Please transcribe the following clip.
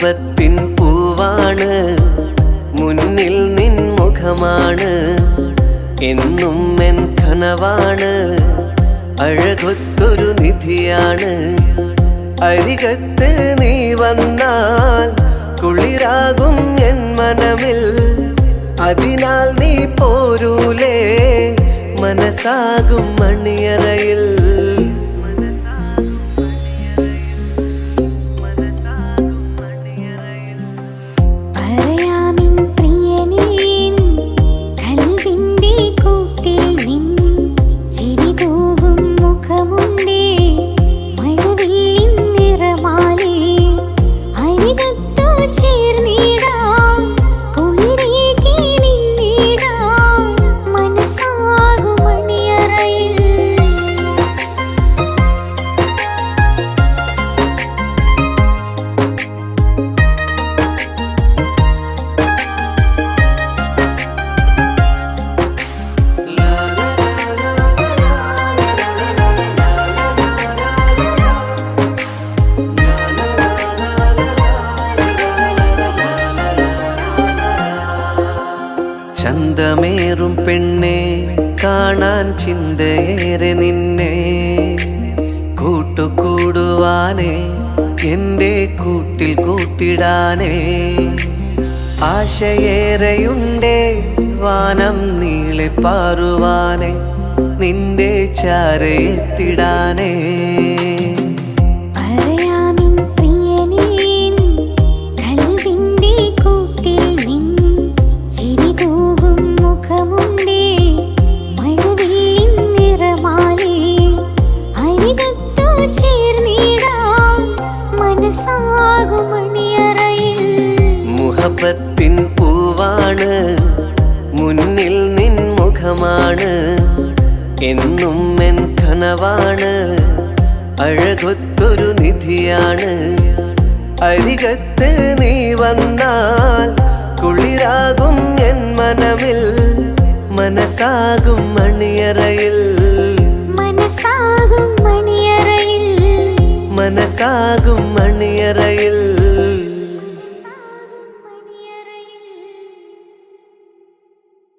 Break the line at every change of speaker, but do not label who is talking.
മുഹബത്തിൻ പൂവാണ്. മുന്നിൽ നിൻ മുഖമാണ്. എന്നും എൻ കനവാണ്. അഴകൊത്തൊരു നിധിയാണ്. അരികത്ത് നീ വന്നാൽ കുളിരാകും എൻ മനമിൽ. അതിനാൽ നീ പോരൂലേ. മനസ്സാകും മണിയറയിൽ.
ചേർന്നിടാം
ചന്തമേറും പെണ്ണെ കാണാൻ ചിന്തയേറെ നിന്നെ. കൂട്ടുകൂടുവാനേ എന്റെ കൂട്ടിൽ കൂട്ടിടാനേ. ആശയേറെയുണ്ടേ വാനം നീളെ പാറുവാനേ നിന്റെ ചാരയെത്തിടാനേ. മുഹബത്തിൻ പൂവാണ്. മുന്നിൽ നിൻ മുഖമാണ് എന്നും എൻ കനവാണ്. അഴകൊത്തൊരു നിധിയാണ്. അരികത്ത് നീ വന്നാൽ കുളിരാകും എൻ മനമിൽ. മനസ്സാകും മണിയറയിൽ.
മനസ്സാകും മണിയറയിൽ.
മനസ്സാകും മണിയറയിൽ.